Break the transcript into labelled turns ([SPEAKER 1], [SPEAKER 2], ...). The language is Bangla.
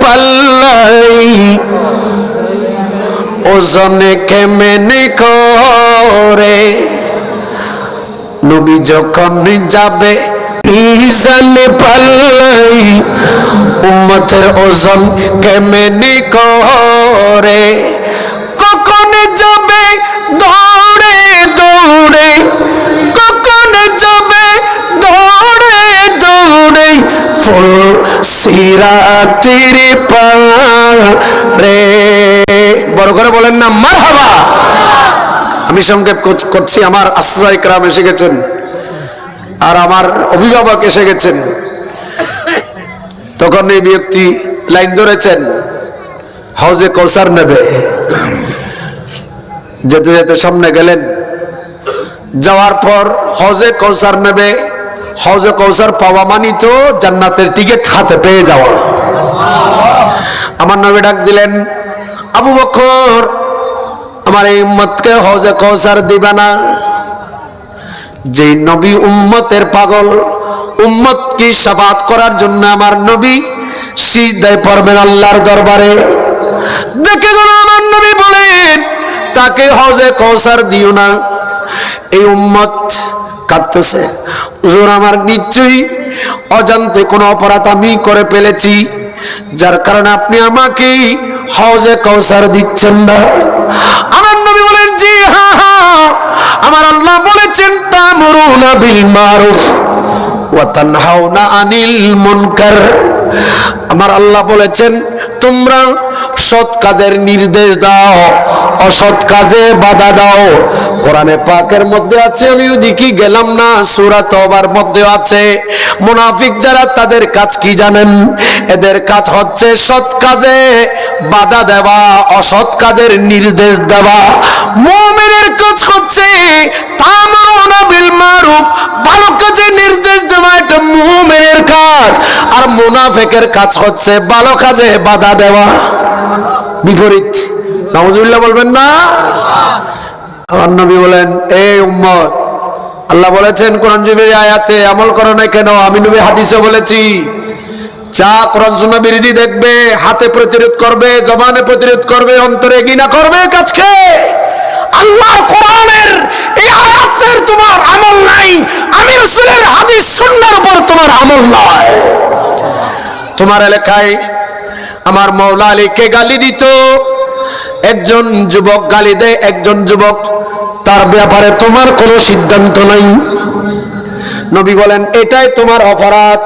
[SPEAKER 1] পাল্লাই। ওজনে কেমনে করে? নবী যখন যাবে ইসানে পাল্লাই, উম্মতের ওজন কেমনে করে? কখন যাবে দৌড়ে দৌড়ে? কখন যাবে দৌড়ে দৌড়ে? ফুল বড় করে বলেন না, মারহাবা। আমি সংক্ষেপ করছি, আমার আশ্রয় ক্রাম এসে গেছেন, আর আমার অভিভাবক এসে গেছেন। তখন এই ব্যক্তি লাইন ধরেছেন, হাউজে কৌসার নেবে। যেতে যেতে সামনে গেলেন। যাওয়ার পর হজে কৌসার নেবে হজে কৌসার পাওয়া মানি তো জান্নাতের টিকিট হাতে পেয়ে যাওয়া। আমার নবী ডাক দিলেন, আবু বকর, আমার এই উম্মতকে হজে কৌসার দিবে না। যে নবী উম্মতের পাগল উম্মত কি সাফাত করার জন্য আমার নবী সিজদায় পড়বেন আল্লাহর দরবারে। দেখে গেল আমার নবী বলেন, তাকে হজে কৌসার দিও না। এই উম্মত কাঁদতেছে। হুজুর, আমার নিশ্চয়ই অজান্তে কোনো অপরাধ আমি করে ফেলেছি। যার কারণে আপনি আমাকে হজে কৌসার দিচ্ছেন না। আমার নবী বলেন, জি, হা হা। আমার আল্লাহ বলেছেন, তামরুনা বিল মারুফ ওয়া তানহাউনা আনিল মুনকার। আমার আল্লাহ বলেছেন, তোমরা সৎ কাজের নির্দেশ দাও। অসৎ কাজে বাধা দাও। কোরআনে পাকের মধ্যে আছে আমি ওদিকে গেলাম না, সূরা তওবার মধ্যে আছে। মুনাফিক যারা, তাদের কাজ কি জানেন? এদের কাজ হচ্ছে সৎ কাজে বাধা দেওয়া, অসৎ কাজের নির্দেশ দেওয়া। মুমিনের কাজ হচ্ছে তামরুনা বিল মারুফ, ভালো কাজে নির্দেশ দেওয়া এটা মুমিনের কাজ। আর মুনাফিকের কাজ হচ্ছে ভালো কাজে বাধা দেওয়া। বিপরীত। নাউজুবিল্লাহ বলবেন না? আমার নবী বলেন এই উম্মত, আল্লাহ বলেছেন কোরআন যুগের আয়াতে আমল করো না কেন? আমি নবী হাদিসে বলেছি, যা কোরআন সুন্নাহ বিরোধী দেখবে, হাতে প্রতিরোধ করবে, জবানে প্রতিরোধ করবে, অন্তরে ঘৃণা করবে, কাজকে আল্লাহর কোরআনের এই আয়াতের তোমার আমল নাই, আমি রাসূলের হাদিস সুন্নাহর উপর তোমার আমল নয়। তোমার এলাকায় আমার মৌলা আলীকে গালি দিত একজন যুবক গালি দেয়, একজন যুবক, তার ব্যাপারে তোমার কোনো সিদ্ধান্ত নাই। নবী বলেন, এটাই তোমার অপরাধ।